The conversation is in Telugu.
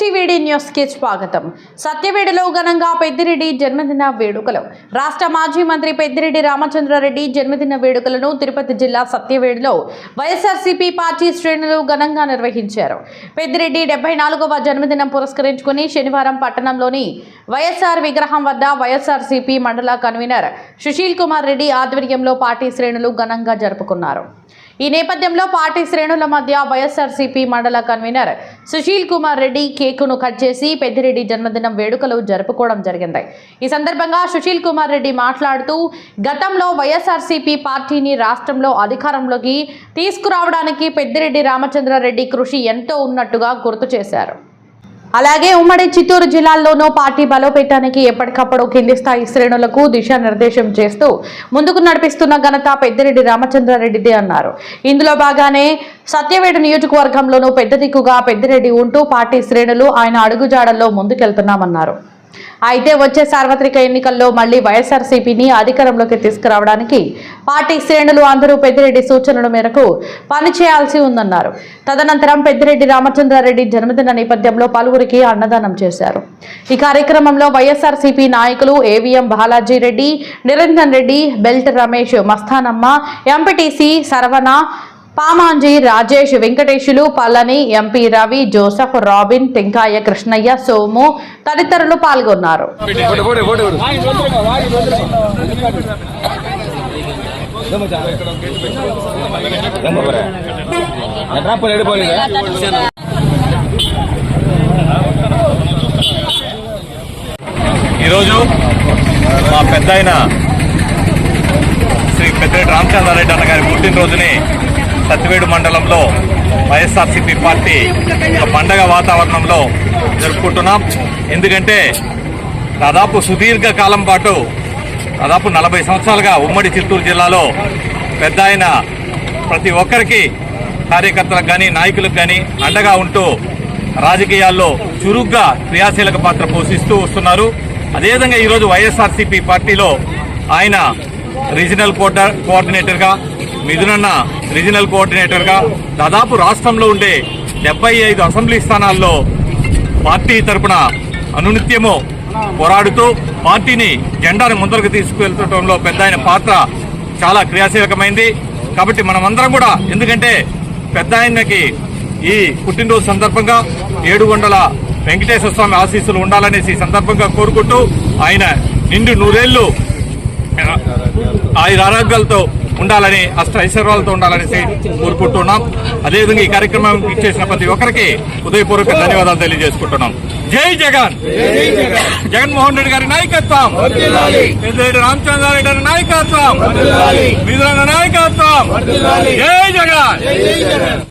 ఎస్టీవీడి న్యూస్కి స్వాగతం. సత్యవేడులో ఘనంగా పెద్దిరెడ్డి జన్మదిన వేడుకలు. రాష్ట్ర మాజీ మంత్రి పెద్దిరెడ్డి రామచంద్రారెడ్డి జన్మదిన వేడుకలను తిరుపతి జిల్లా సత్యవేడులో వైఎస్ఆర్సీపీ పార్టీ శ్రేణులు ఘనంగా నిర్వహించారు. పెద్దిరెడ్డి డెబ్బై నాలుగవ జన్మదినం పురస్కరించుకుని శనివారం పట్టణంలోని వైఎస్ఆర్ విగ్రహం వద్ద వైఎస్ఆర్సీపీ మండల కన్వీనర్ సుశీల్ కుమార్ రెడ్డి ఆధ్వర్యంలో పార్టీ శ్రేణులు ఘనంగా జరుపుకున్నారు. ఈ నేపథ్యంలో పార్టీ శ్రేణుల మధ్య వైఎస్ఆర్సీపీ మండల కన్వీనర్ సుశీల్ కుమార్ రెడ్డి కేకును కట్ చేసి పెద్దిరెడ్డి జన్మదినం వేడుకలు జరుపుకోవడం జరిగింది. ఈ సందర్భంగా సుశీల్ కుమార్ రెడ్డి మాట్లాడుతూ గతంలో వైఎస్ఆర్సీపీ పార్టీని రాష్ట్రంలో అధికారంలోకి తీసుకురావడానికి పెద్దిరెడ్డి రామచంద్రారెడ్డి కృషి ఎంతో ఉన్నట్టుగా గుర్తు చేశారు. అలాగే ఉమ్మడి చిత్తూరు జిల్లాల్లోనూ పార్టీ బలోపేతానికి ఎప్పటికప్పుడు కింది స్థాయి శ్రేణులకు దిశానిర్దేశం చేస్తూ ముందుకు నడిపిస్తున్న ఘనత పెద్దిరెడ్డి రామచంద్రారెడ్డిదే అన్నారు. ఇందులో భాగానే సత్యవేడు నియోజకవర్గంలోనూ పెద్ద దిక్కుగా పెద్దిరెడ్డి ఉంటూ పార్టీ శ్రేణులు ఆయన అడుగుజాడల్లో ముందుకెళ్తున్నామన్నారు. అయితే వచ్చే సార్వత్రిక ఎన్నికల్లో మళ్ళీ వైఎస్ఆర్సీపీని అధికారంలోకి తీసుకురావడానికి పార్టీ శ్రేణులు అందరూ పెద్దిరెడ్డి సూచనల మేరకు పనిచేయాల్సి ఉందన్నారు. తదనంతరం పెద్దిరెడ్డి రామచంద్రారెడ్డి జన్మదిన నేపథ్యంలో పలువురికి అన్నదానం చేశారు. ఈ కార్యక్రమంలో వైఎస్ఆర్సీపీ నాయకులు AVM Balaji Reddy Niranjan Reddy belt Ramesh Mastanamma MPTC Saravana Pamanji Rajesh Venkatesulu Pallani MP Ravi Joseph Robin టెంకాయ కృష్ణయ్య సోము తదితరులు పాల్గొన్నారు. ఈరోజు మా పెద్ద శ్రీ పెద్దిరెడ్డి రామచంద్రారెడ్డి అన్న గారి పుట్టినరోజుని సత్తివేడు మండలంలో వైఎస్ఆర్సీపీ పార్టీ ఒక పండగ వాతావరణంలో జరుపుకుంటున్నాం. ఎందుకంటే దాదాపు సుదీర్ఘ కాలం పాటు దాదాపు నలభై సంవత్సరాలుగా ఉమ్మడి చిత్తూరు జిల్లాలో పెద్ద ఆయన ప్రతి ఒక్కరికి కార్యకర్తలకు కానీ నాయకులకు కానీ అండగా ఉంటూ రాజకీయాల్లో చురుగ్గా క్రియాశీలక పాత్ర పోషిస్తూ వస్తున్నారు. అదేవిధంగా ఈరోజు వైఎస్ఆర్సీపీ పార్టీలో ఆయన రీజనల్ కోఆర్డినేటర్గా మిథునన్న రీజనల్ కోఆర్డినేటర్గా దాదాపు రాష్ట్రంలో ఉండే డెబ్బై ఐదు అసెంబ్లీ స్థానాల్లో పార్టీ తరపున అనునిత్యము పోరాడుతూ పార్టీని జెండాను ముందరకు తీసుకువెళ్తుండటంలో పెద్ద ఆయన పాత్ర చాలా క్రియాశీలకమైంది. కాబట్టి మనమందరం కూడా ఎందుకంటే పెద్ద ఆయనకి ఈ పుట్టినరోజు సందర్భంగా ఏడు వందల వెంకటేశ్వర స్వామి ఆశీస్సులు ఉండాలనేసి సందర్భంగా కోరుకుంటూ ఆయన నిండు నూరేళ్ళు ఆయన ఆరోగ్యాలతో ఉండాలని అష్ట ఐశ్వర్యాలతో ఉండాలనేసి కోరుకుంటున్నాం. అదేవిధంగా ఈ కార్యక్రమం ఇచ్చేసిన ప్రతి ఒక్కరికి హృదయపూర్వక ధన్యవాదాలు తెలియజేసుకుంటున్నాం. జై జగన్! జగన్మోహన్ రెడ్డి గారి నాయకత్వం! పెద్దిరెడ్డి రామచంద్రారెడ్డి గారి నాయకత్వం! మిథున నాయకత్వం! జై జగన్!